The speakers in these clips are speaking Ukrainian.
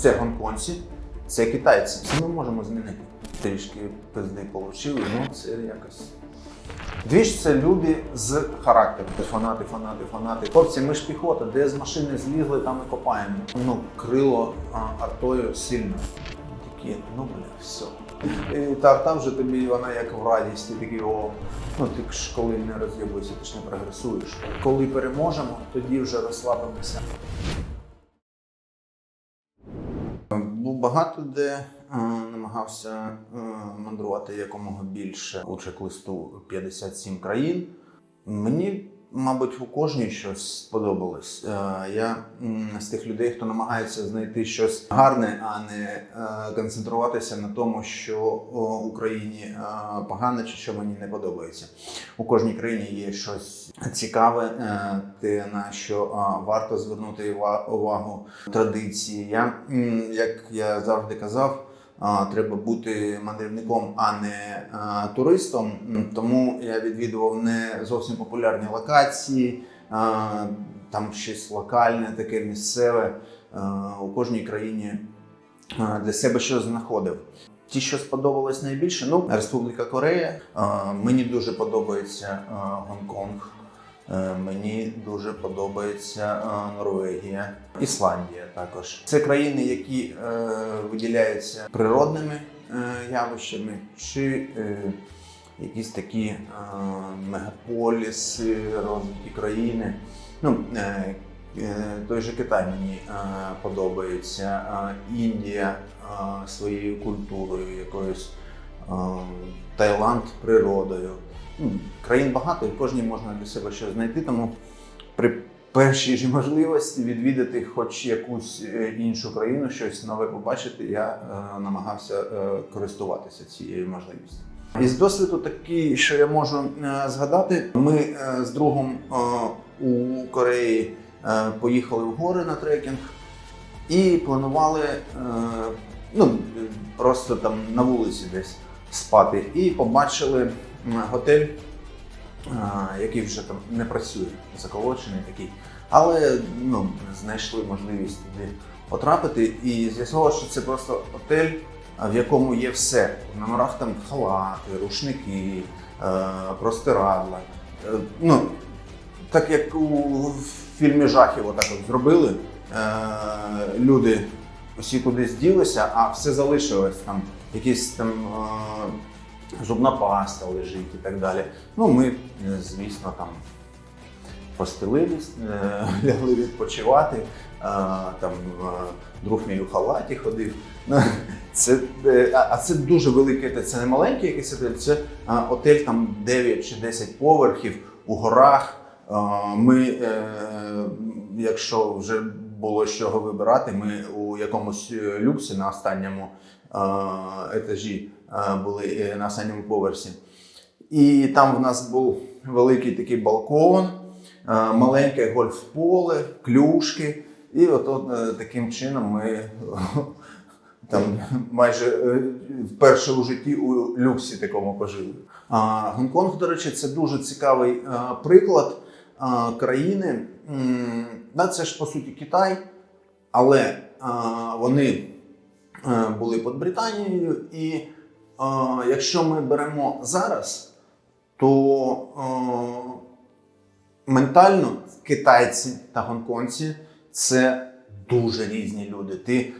це гонконці, це китайці. Це ми можемо змінити. Трішки пизди отримали, ну це якось. Двіж це люди з характером. Фанати, фанати, фанати. Хлопці, ми ж піхота, де з машини злізли, там і копаємо. Ну, крило а, артою сильно. Такі, ну бля, все. І та арта вже тобі вона як в радість, ти такий о. Ну ти ж коли не роз'єбуєшся, ти ж не прогресуєш. Коли переможемо, тоді вже розслабимося. Був багато де е, намагався е, мандрувати якомога більше у чек-листу 57 країн. Мені, мабуть, у кожній щось сподобалось. Е, Я з тих людей, хто намагається знайти щось гарне, а не е, концентруватися на тому, що Україні е, погано чи що мені не подобається. У кожній країні є щось цікаве, те на що варто звернути ува- увагу традиції. Я, як я завжди казав, треба бути мандрівником, а не туристом. Тому я відвідував не зовсім популярні локації, там щось локальне, таке місцеве. У кожній країні для себе щось знаходив. Ті, що сподобалось найбільше, ну Республіка Корея. Мені дуже подобається Гонконг. Е, Мені дуже подобається е, Норвегія, Ісландія також. Це країни, які е, виділяються природними явищами, чи якісь такі мегаполіси, розвиті країни. Ну, той же Китай мені подобається, Індія своєю культурою, якоюсь Таїланд природою. Ну, країн багато, і в кожній можна для себе щось знайти. Тому при першій ж можливості відвідати хоч якусь е, іншу країну, щось нове побачити, я е, намагався е, користуватися цією можливістю. Із досвіду такий, що я можу е, згадати, ми е, з другом е, у Кореї е, поїхали в гори на трекінг і планували е, ну, просто там на вулиці десь спати. І побачили готель, який вже там не працює, заколочений такий. Але ну, знайшли можливість туди потрапити і з'ясувалося, що це просто готель, в якому є все. В номерах там халати, рушники, е, простирадла. Е, Ну, так як у фільмі жахів отак от зробили, е, люди усі кудись ділися, а все залишилось там, якісь там зубна паста лежить і так далі. Ну, ми, е, звісно, там постелились, е, лягли відпочивати. е, Там друг мій у халаті ходив. Ну, Це, а це дуже готель, це не маленький якийсь готель, це отель там 9 чи 10 поверхів у горах. Ми, якщо вже було з чого вибирати, ми у якомусь люксі на останньому етажі були е, на останньому поверсі. І там в нас був великий такий балкон, е, маленьке гольф-поле, клюшки. І от, е, таким чином ми там майже е, вперше у житті у люксі такому пожили. А Гонконг, до речі, це дуже цікавий е, приклад е, країни. Це ж по суті Китай, але е, вони е, були під Британією, і е, якщо ми беремо зараз, то ментально китайці та гонконці це дуже різні люди. Ти е,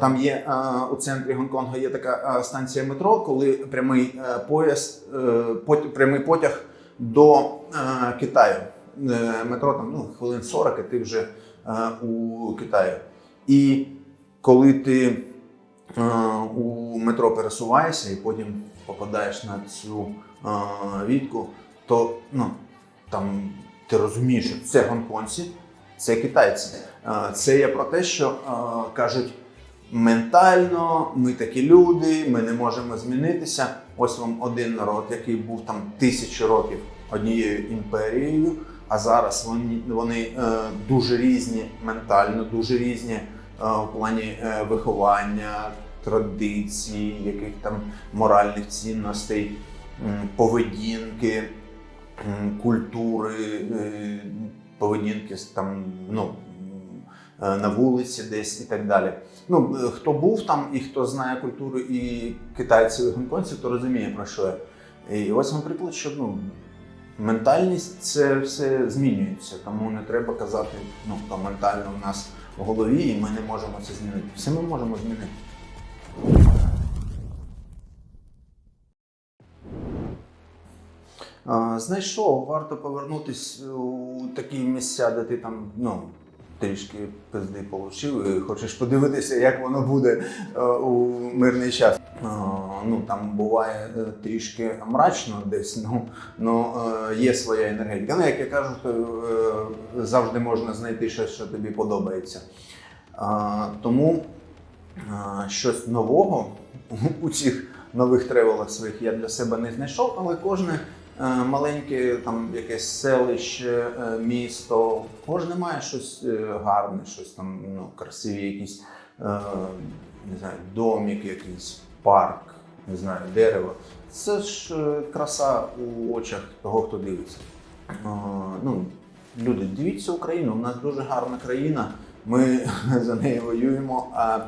там є е, у центрі Гонконга є така е, станція метро, коли прямий поїзд, прямий потяг до Китаю. Метро там ну, хвилин 40, і ти вже у Китаї. І коли ти у метро пересуваєшся і потім попадаєш на цю е, відку, то ну, там ти розумієш, що це гонконці, це китайці. Е, Це є про те, що е, кажуть. Ментально ми такі люди, ми не можемо змінитися. Ось вам один народ, який був там тисячі років однією імперією, а зараз вони, вони е, дуже різні ментально, дуже різні е, в плані е, виховання, традицій, яких там моральних цінностей, поведінки, культури, е, поведінки там, ну, е, на вулиці десь і так далі. Ну, е, хто був там і хто знає культуру і китайців, і гонконців, то розуміє про що. І ось вам приклад, що ну, ментальність це все змінюється, тому не треба казати, ну, то ментально в нас в голові, і ми не можемо це змінити. Все ми можемо змінити. Знайшов, варто повернутись у такі місця, де ти там ну, трішки пизди получив і хочеш подивитися, як воно буде е, у мирний час. Ну, там буває е, трішки мрачно десь, ну, ну є своя енергетика. Ну, як я кажу, то завжди можна знайти щось, що тобі подобається. Тому щось нового у цих нових тревелах своїх я для себе не знайшов, але кожне е, маленьке там якесь селище, е, місто, кожне має щось е, гарне, щось там ну, красиві, якісь не знаю, домик, якийсь парк, не знаю, дерево. Це ж краса у очах того, хто дивиться. Ну, люди, дивіться Україну, у нас дуже гарна країна. Ми за нею воюємо, а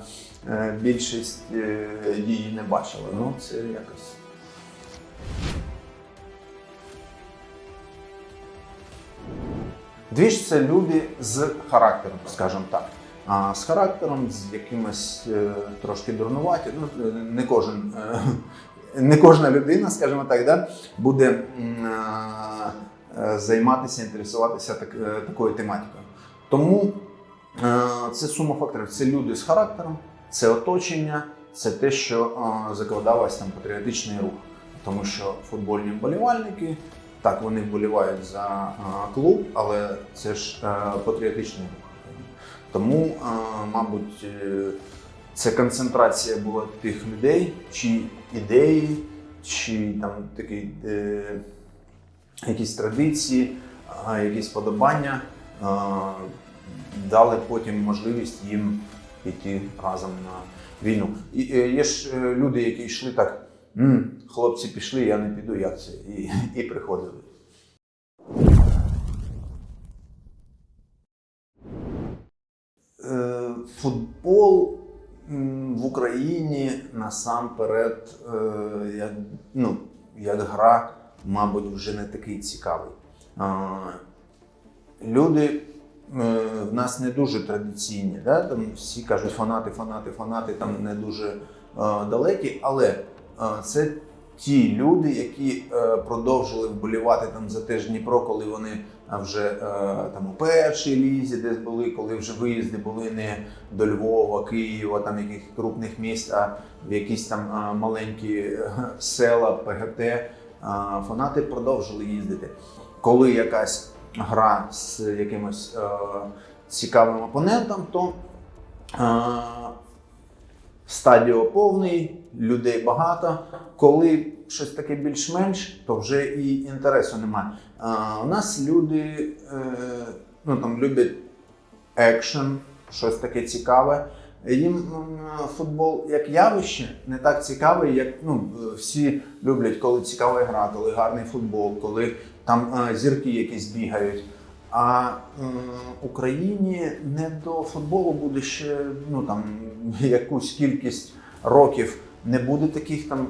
е, більшість е, її не бачила. Ну, це якось. Двіж це люди з характером, скажімо так. А з характером, з якимось е, трошки дурнуваті. Ну, не кожен, не кожна людина, скажімо так, да, буде займатися, інтересуватися так, такою тематикою. Тому це сума факторів. Це люди з характером, це оточення, це те, що е, закладалось там патріотичний рух. Тому що футбольні вболівальники, так, вони вболівають за е, клуб, але це ж е, патріотичний рух. Тому, е, мабуть, е, це концентрація була тих людей, чи ідеї, чи там такі е, якісь традиції, якісь подобання е, дали потім можливість їм піти разом на війну. І е, є ж е, люди, які йшли так. «М, хлопці пішли, я не піду, як це? І, і приходили. Е, Футбол в Україні насамперед, як, ну, як гра, мабуть, вже не такий цікавий. Люди в нас не дуже традиційні, да? там всі кажуть фанати, фанати, фанати, там не дуже е, далекі, але е, це ті люди, які е, продовжили вболівати там за те ж Дніпро, коли вони е, вже е, там у першій лізі десь були, коли вже виїзди були не до Львова, Києва, там яких крупних міст, а в якісь там е, маленькі е, села, ПГТ. Е, Фанати продовжили їздити. Коли якась гра з якимось е, цікавим опонентом, то е, стадіо повний, людей багато. Коли щось таке більш-менш, то вже і інтересу немає. А, у нас люди е, ну, там, люблять екшен, щось таке цікаве. Їм футбол як явище не так цікавий, як ну, е, всі люблять, коли цікава гра, коли гарний футбол, коли там е, зірки якісь бігають. А Україні не до футболу буде ще ну, там, якусь кількість років. Не буде таких там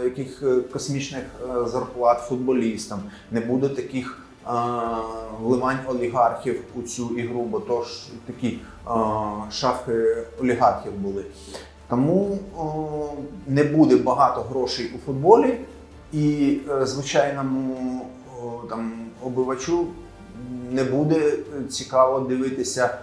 е, яких е, космічних зарплат футболістам, не буде таких вливань олігархів у цю ігру, бо то такі шахи олігархів були. Тому не буде багато грошей у футболі, і звичайному там обивачу не буде цікаво дивитися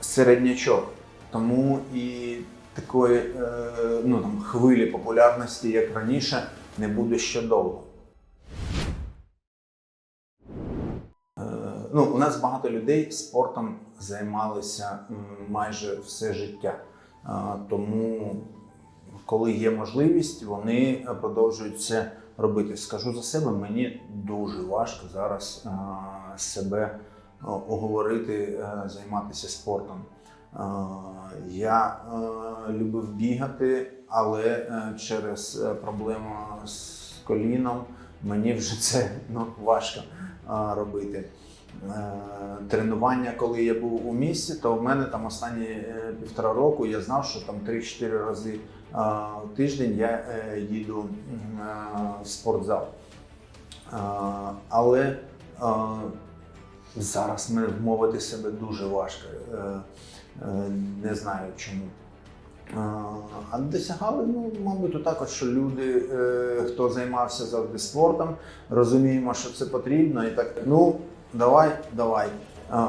середнячок. Тому і такої е, ну, там, хвилі популярності, як раніше, не буде ще довго. Е, ну, у нас багато людей спортом займалися майже все життя. Е, тому, коли є можливість, вони продовжують це робити. Скажу за себе, мені дуже важко зараз е, себе е, оговорити, е, займатися спортом. Я любив бігати, але через проблему з коліном мені вже це ну, важко робити. тренування, коли я був у місті, то в мене там останні півтора року я знав, що там 3-4 рази тиждень я е, їду в спортзал. Але зараз мене вмовити себе дуже важко. Е, е, Не знаю чому. А, досягали, ну, мабуть, також, що люди, хто займався завжди спортом, розуміємо, що це потрібно, і так, ну, давай, давай.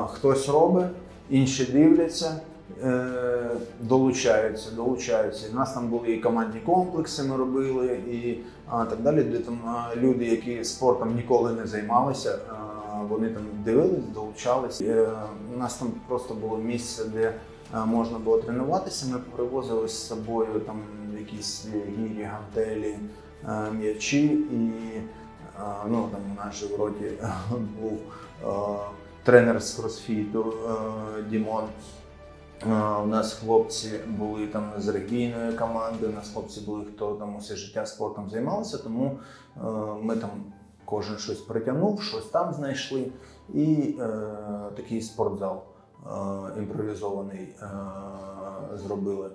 Хтось робить, інші дивляться, долучаються, долучаються. У нас там були і командні комплекси, ми робили, і так далі, де там люди, які спортом ніколи не займалися, вони там дивились, долучались. Е, У нас там просто було місце, де можна було тренуватися. Ми привозили з собою там якісь гірі, гантелі, м'ячі, і ну, там у нас же в роті був тренер з кросфіту Дімон. У нас хлопці були там з регбійної команди, у нас хлопці були, хто там усе життя спортом займалися, тому е, ми там кожен щось притягнув, щось там знайшли. І е, такий спортзал е, імпровізований е, зробили.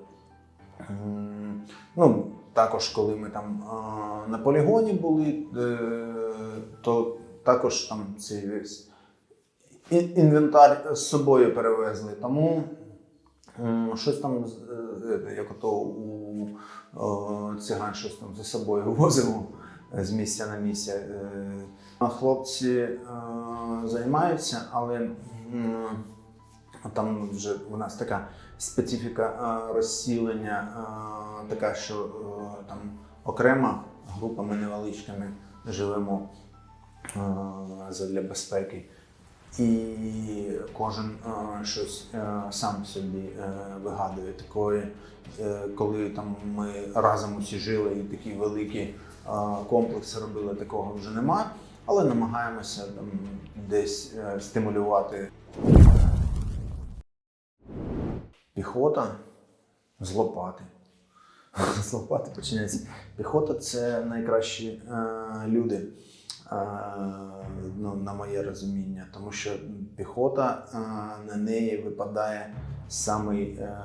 Ну, також, коли ми там е, на полігоні були, е, то також там цей інвентар з собою перевезли. Тому щось там, е, як ото у е, циган, щось там за собою возимо з місця на місце. Е, Хлопці е, займаються, але там вже у нас така специфіка е, розсілення, е, така, що е, там окрема групами невеличкими живемо е, задля безпеки. І кожен е, щось е, сам собі е, вигадує. Такої, е, коли там ми разом усі жили і такі великі е, комплекси робили, такого вже нема. Але намагаємося там десь е, стимулювати. Піхота з лопати. З лопати починається. Піхота це найкращі е, люди, ну, на моє розуміння, тому що піхота е, на неї випадає самий е,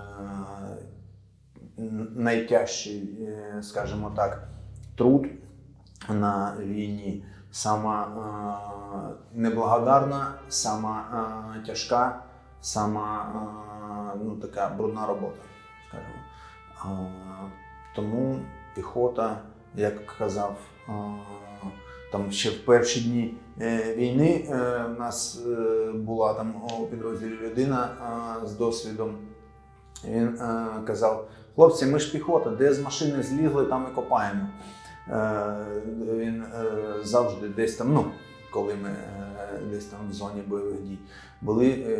найтяжчий, е, скажімо так, труд на війні. Сама е, неблагодарна, сама е, тяжка, сама е, ну, така брудна робота, скажімо. Е, тому піхота, як казав, е, там ще в перші дні е, війни е, в нас е, була там у підрозділі людина з досвідом. Він казав: хлопці, ми ж піхота, де з машини злізли, там і копаємо. Він завжди десь там, ну, коли ми десь там в зоні бойових дій були,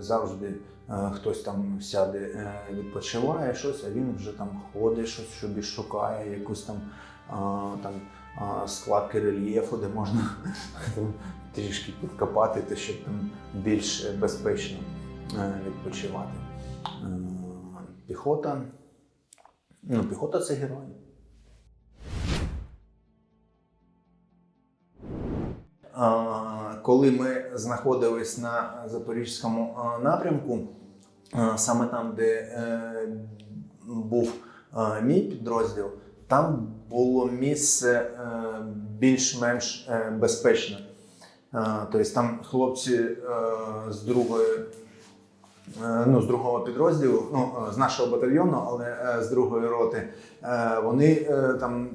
завжди хтось там сяде, відпочиває щось, а він вже там ходить, щось собі шукає, якусь там, там складки рельєфу, де можна трішки підкопати, те, щоб там більш безпечно е, відпочивати. Е, Піхота. Ну, піхота це герої. Коли ми знаходились на запорізькому напрямку, саме там, де е, був мій підрозділ, там було місце е, більш-менш е, безпечне. Е, Тобто там хлопці з другої ну, з другого підрозділу, ну, з нашого батальйону, але з другої роти, вони там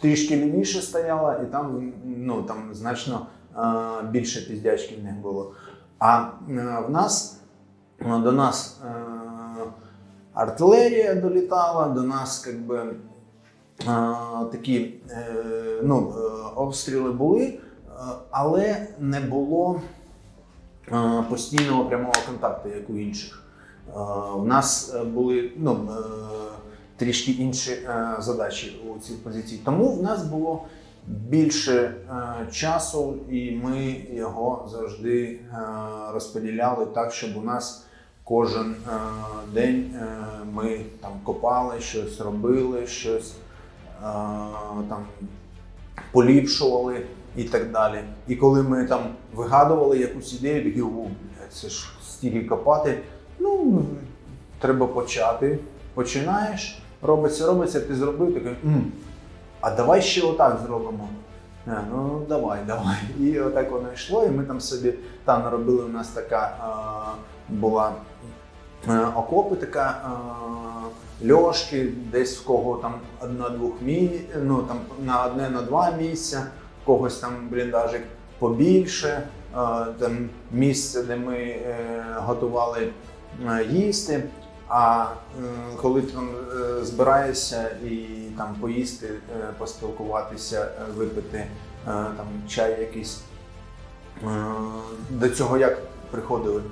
трішки лівіше стояли, і там, ну, там значно більше піздячки в них було. А в нас до нас артилерія долітала, до нас как би, е, такі е, ну, е, обстріли були, е, але не було постійного прямого контакту, як у інших. У нас були ну, трішки інші задачі у цій позиції. Тому в нас було більше часу, і ми його завжди розподіляли так, щоб у нас кожен е, день е, ми там копали, щось робили, щось там поліпшували і так далі. І коли ми там вигадували якусь ідею, такі, о, це ж стільки копати. Ну, треба почати. Починаєш, робиться, робиться, ти зробив такий, а давай ще отак зробимо. «Е, Ну, давай, давай. І отак воно йшло, і ми там собі там робили. У нас така е, була е, окопи, така е, льошки, десь в кого там одна-двох мі... ну там на одне на два місця, в когось там бліндажик побільше, е, там місце, де ми е, готували е, їсти. А коли ти там збираєшся і там поїсти, поспілкуватися, випити там чай якийсь. До цього як приходили?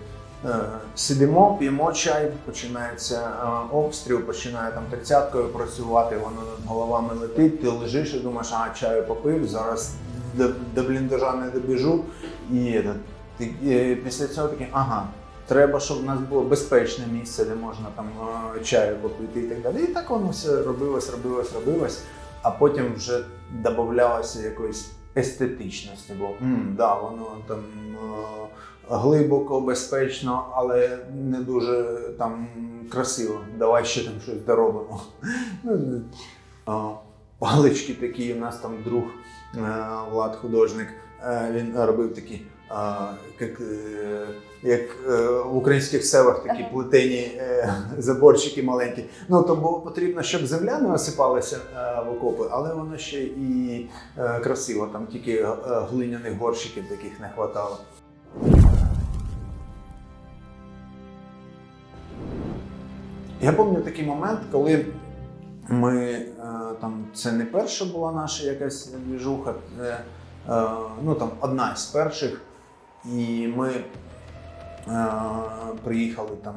Е, Сидимо, п'ємо чай, починається е, обстріл, починає там тридцяткою працювати, воно над головами летить, ти лежиш і думаєш, а чаю попив, зараз до, до бліндажа не добіжу. І е, ти, е, після цього такий, ага, треба, щоб в нас було безпечне місце, де можна там чаю попити і так далі. І так воно все робилось, робилось, робилось, а потім вже додавалося якоїсь естетичності, бо м, да, воно там глибоко, безпечно, але не дуже там красиво. Давай ще там щось доробимо. Ну, Палички такі, у нас там друг е, Влад художник, е, він робив такі. Як, е, як в українських селах такі Ага. плетені заборчики маленькі. Ну то було потрібно, щоб земля не осипалася в окопи, але воно ще і красиво. Там тільки глиняних горщиків таких не вистачало. Я пам'ятаю такий момент, коли ми е, там це не перша була наша якась двіжуха, це е, ну там одна з перших. І ми е, приїхали там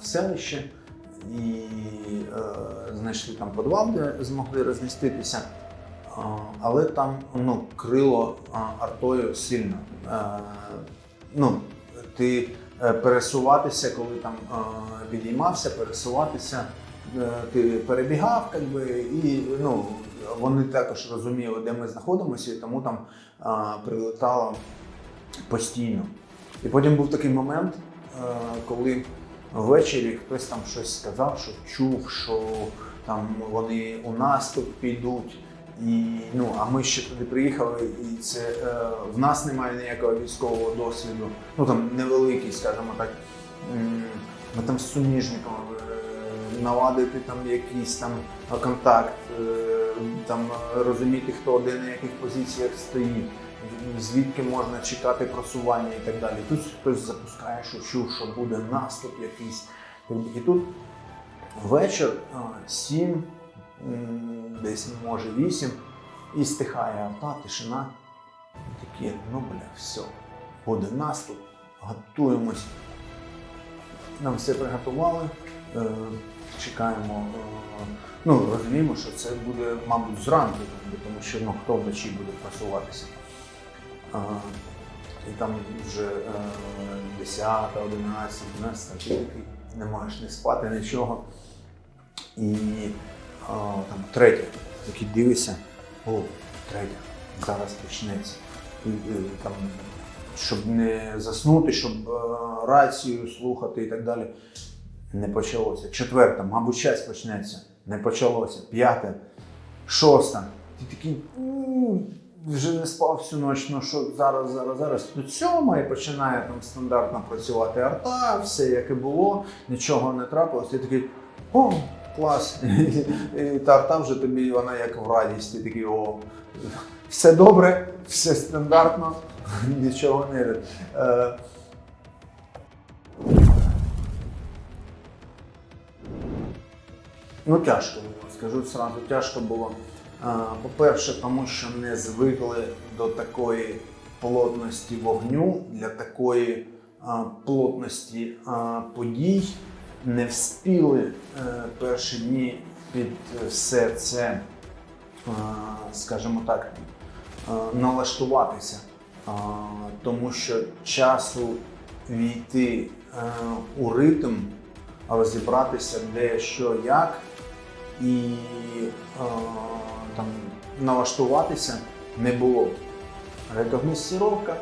в селище і знайшли там підвал, де змогли розміститися. Але там ну, крило артою сильно. Ну, ти пересуватися, коли там е, підіймався, пересуватися, е, ти перебігав, как би, і ну, вони також розуміли, де ми знаходимося, і тому там е, прилетало постійно. І потім був такий момент, е, коли ввечері хтось там щось сказав, що чув, що там вони у наступ підуть. І, ну, а ми ще туди приїхали, і це е, в нас немає ніякого військового досвіду. Ну там невеликий, скажімо так. Ми там з суміжниками е, наладити там якийсь там контакт, е, там розуміти, хто де на яких позиціях стоїть, звідки можна чекати просування і так далі. Тут хтось запускає, що чув, що буде наступ якийсь. І тут вечір сім, десь може вісім, і стихає арта, тишина. Такі, ну бля, все, буде наступ, готуємось. Нам все приготували, е, чекаємо. Е, ну, розуміємо, що це буде, мабуть, зранку, тому що ну, хто вночі буде просуватися. І там вже е, 10, 11, 12, ти не можеш не спати, нічого. І а, там третя, такий дивишся, о, третя, зараз почнеться. І, і, там, щоб не заснути, щоб е, рацію слухати і так далі. Не почалося. Четверта, мабуть, час почнеться. Не почалося. П'яте, шоста. Ти такий «М, вже не спав всю ніч, ну що зараз, зараз, зараз. Тут сьома і починає там стандартно працювати арта, все як і було, нічого не трапилось. Ти такий о, клас. Та арта вже тобі вона як в радісті, такий о. Все добре, все стандартно, нічого не. Е, Ну, тяжко було, скажу сразу, тяжко було. По-перше, тому що не звикли до такої плотності вогню, для такої плотності подій. Не вспіли е, перші дні під все це, а, скажімо так, налаштуватися, тому що часу війти е, у ритм, розібратися де, що, як і е, там налаштуватися не було. рекогносцировка,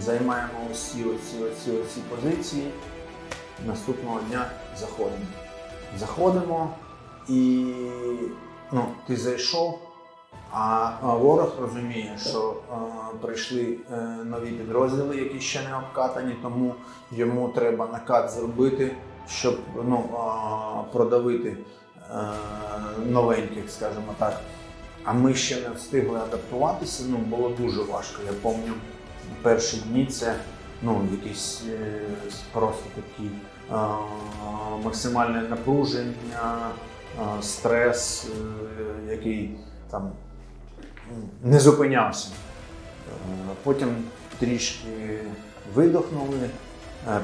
займаємо усі оці, оці, оці позиції. Наступного дня заходимо. Заходимо і ну, ти зайшов, а ворог розуміє, що е, прийшли е, нові підрозділи, які ще не обкатані, тому йому треба накат зробити, щоб ну, е, продавити е, новеньких, скажімо так. А ми ще не встигли адаптуватися. Ну було дуже важко. Я пам'ятаю, перші дні це ну, якісь е, просто такі максимальне напруження, стрес, е, який там не зупинявся. Е, Потім трішки видохнули,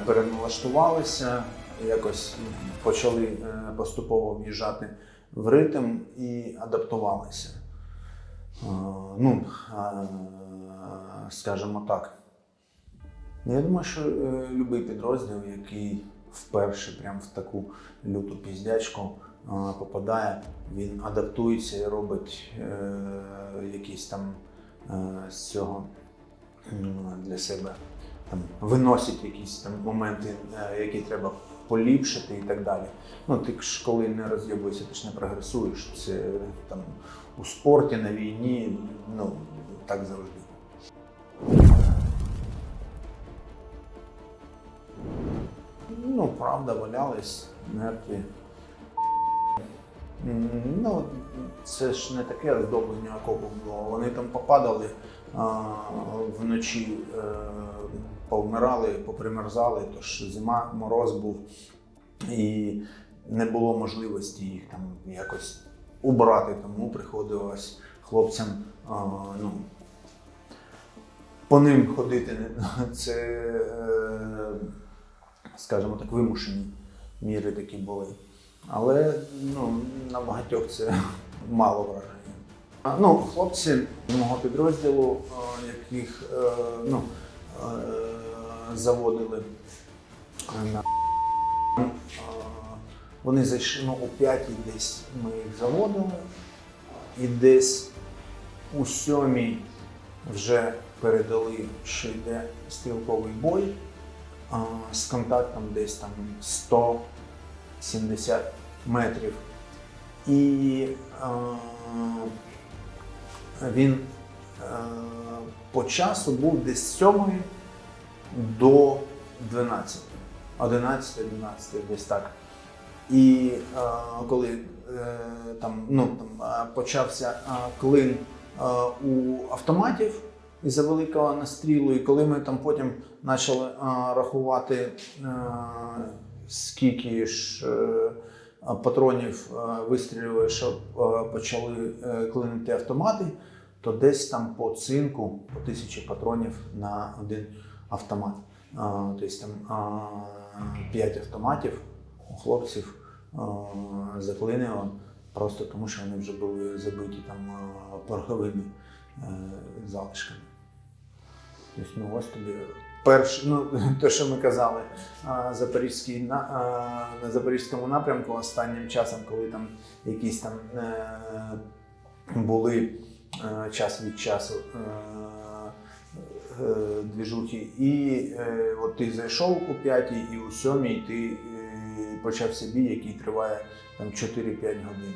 переналаштувалися, якось почали поступово в'їжджати в ритм і адаптувалися. Ну, скажімо так. Я думаю, що е, будь-який підрозділ, який вперше прям в таку люту піздячку е, попадає, він адаптується і робить е, якісь там е, з цього для себе там виносить якісь там моменти, е, які треба поліпшити і так далі. Ну, ти ж коли не роз'єбуєшся, ти ж не прогресуєш. Це там у спорті, на війні, ну так завжди. Ну, правда, валялись мертві. Ну, це ж не таке роздоблення окопу було. Вони там попадали а, вночі, е, повмирали, попримерзали, тож зима, мороз був, і не було можливості їх там якось убрати, тому приходилось хлопцям а, ну, по ним ходити. Це, е, скажімо так, вимушені міри такі були. Але ну, на багатьох це мало враження. Ну, хлопці мого підрозділу, е, яких е, ну, е, заводили на вони зайшли ну, у п'ятій десь ми їх заводили, і десь у сьомій вже передали, що йде стрілковий бой з контактом десь там 170 метрів. І він по часу був десь з 7 до 12. 11, 11, десь так. І е, коли е, там, ну, там почався клин е, у автоматів із-за великого настрілу, і коли ми там потім почали е, рахувати, е, скільки ж е, патронів вистрілює, щоб почали клинити автомати, то десь там по цинку, по тисячі патронів на один автомат. Тобто там 5 автоматів у хлопців заклинило просто тому, що вони вже були забиті там пороховими залишками. Тобто, ну ось тобі перше, ну те, що ми казали, е, Запорізький на, е, на Запорізькому напрямку останнім часом, коли там якісь там е, були е, час від часу. е, е, Двіжухи, і е, от ти зайшов у п'ятій і у сьомій ти е, почався бій, який триває там 4-5 годин.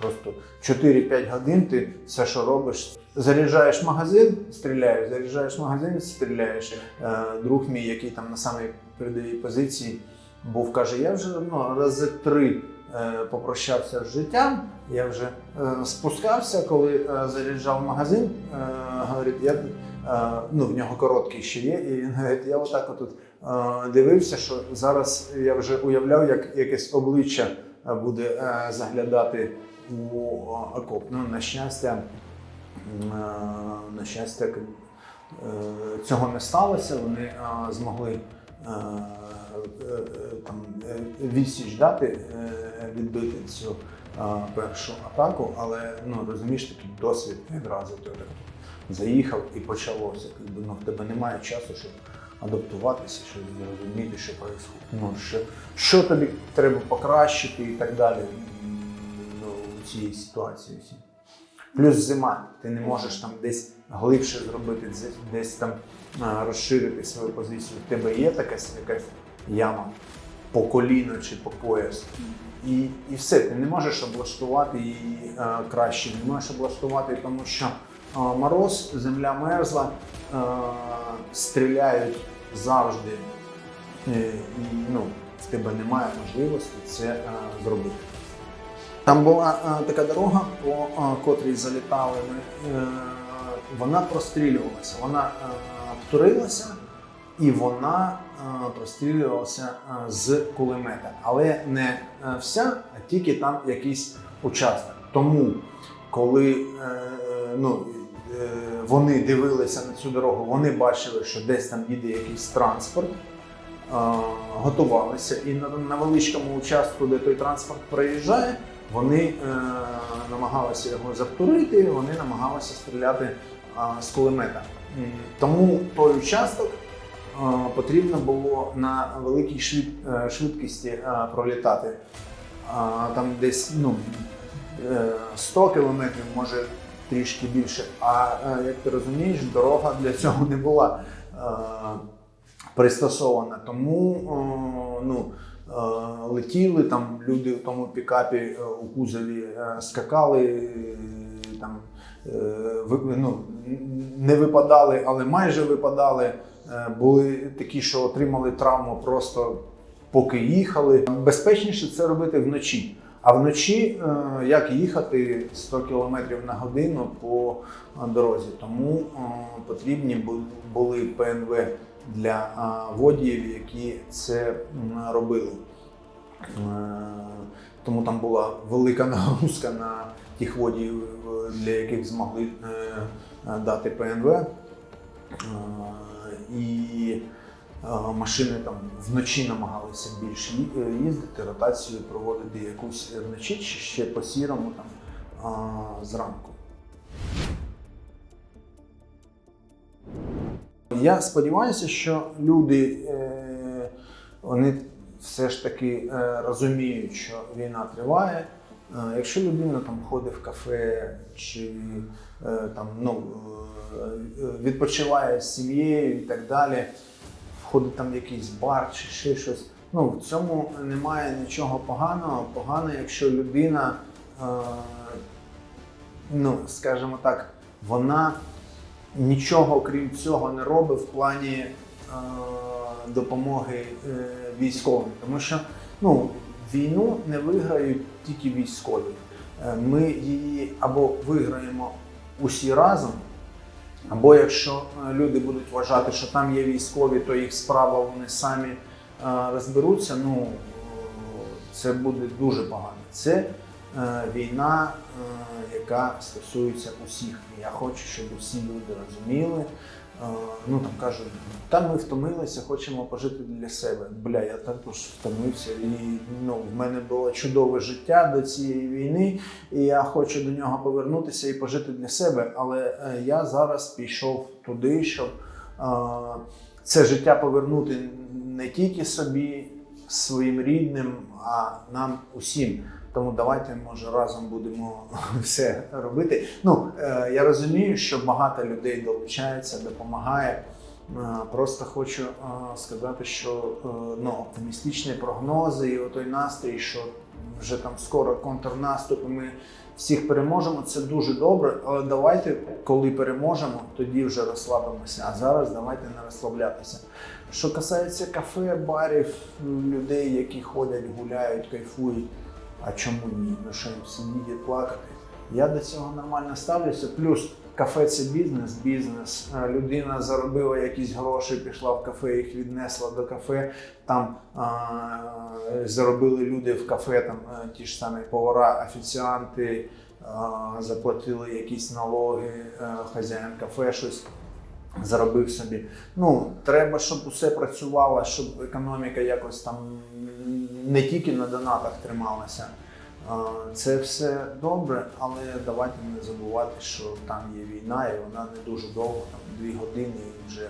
Просто 4-5 годин ти все, що робиш, заряджаєш магазин, стріляєш, заряджаєш магазин, стріляєш. Е, друг мій, який там на самій передовій позиції був, каже: я вже ну, рази три е, попрощався з життям. Я вже е, спускався, коли заряджав магазин. Говорить, я ну, в нього короткий ще є, і він говорить, я отак отут дивився, що зараз я вже уявляв, як якесь обличчя буде заглядати у окоп. Ну, на щастя, на щастя, е, цього не сталося. Вони змогли е, е, там відсіч дати, відбити цю першу атаку, але ну розумієш такий досвід відразу ти заїхав і почалося. Ну, в тебе немає часу, щоб адаптуватися, щоб зрозуміти, що відбувається. Ну, що, що тобі треба покращити і так далі цій ситуації. всій. Плюс зима, ти не можеш там десь глибше зробити, десь- там розширити свою позицію. В тебе є така якась яма по коліно чи по пояс. І, і все, ти не можеш облаштувати її краще, не можеш облаштувати, тому що мороз, земля мерзла, стріляють завжди, е, і ну, в тебе немає можливості це зробити. Там була е, така дорога, по е, котрій залітали ми. Е, вона прострілювалася, вона е, обтурилася і вона е, прострілювалася е, з кулемета. Але не вся, а тільки там якийсь участок. Тому, коли е, ну, е, вони дивилися на цю дорогу, вони бачили, що десь там їде якийсь транспорт. Готувалися і на, на величкому участку, де той транспорт проїжджає, вони е, намагалися його завтурити, вони намагалися стріляти е, з кулемета. Тому той участок е, потрібно було на великій швид- е, швидкості е, пролітати. А, Там десь ну, е, 100 кілометрів, може трішки більше. А е, як ти розумієш, дорога для цього не була е, пристосована. Тому е, ну, е, летіли там люди в тому пікапі е, у кузові е, скакали. е, Там, е, ну, не випадали, але майже випадали. Е, Були такі, що отримали травму просто поки їхали. Безпечніше це робити вночі. А вночі е, як їхати 100 км на годину по е, дорозі. Тому е, потрібні були ПНВ для водіїв, які це робили. Е, Тому там була велика нагрузка на тих водіїв, е, для яких змогли е, дати ПНВ. І машини там вночі намагалися більше їздити, ротацію проводити якусь вночі чи ще по сірому там зранку. Я сподіваюся, що люди е, вони все ж таки е, розуміють, що війна триває. Е, Якщо людина там ходить в кафе чи там ну, відпочиває з сім'єю і так далі, входить там в якийсь бар чи ще щось. Ну, в цьому немає нічого поганого. Погано, якщо людина, ну, скажімо так, вона нічого крім цього не робить в плані е, допомоги е, військовим. Тому що ну, війну не виграють тільки військові. Е, Ми її або виграємо усі разом, або якщо люди будуть вважати, що там є військові, то їх справа вони самі розберуться. Ну це буде дуже погано. Це війна, е, яка стосується усіх. Я хочу, щоб усі люди розуміли. е, Ну там кажуть, та ми втомилися, хочемо пожити для себе. Бля, я також втомився, і ну, в мене було чудове життя до цієї війни, і я хочу до нього повернутися і пожити для себе. Але е, я зараз пішов туди, щоб е, це життя повернути не тільки собі, своїм рідним, а нам усім. Тому давайте, може, разом будемо все робити. Ну, е, я розумію, що багато людей долучається, допомагає. Е, Просто хочу е, сказати, що ну, оптимістичні прогнози і той настрій, що вже там скоро контрнаступ, і ми всіх переможемо. Це дуже добре. Але давайте, коли переможемо, тоді вже розслабимося. А зараз давайте не розслаблятися. Що касається кафе, барів, людей, які ходять, гуляють, кайфують. А чому ні? Ну що їм сидіти плакати? Я до цього нормально ставлюся. Плюс кафе це бізнес, бізнес. Е, Людина заробила якісь гроші, пішла в кафе, їх віднесла до кафе. Там е, заробили люди в кафе, там е, ті ж самі повара, офіціанти, е, заплатили якісь налоги, е, хазяїн кафе щось заробив собі. Ну, треба, щоб усе працювало, щоб економіка якось там не тільки на донатах трималася. Це все добре, але давайте не забувати, що там є війна, і вона не дуже довго, там дві години і вже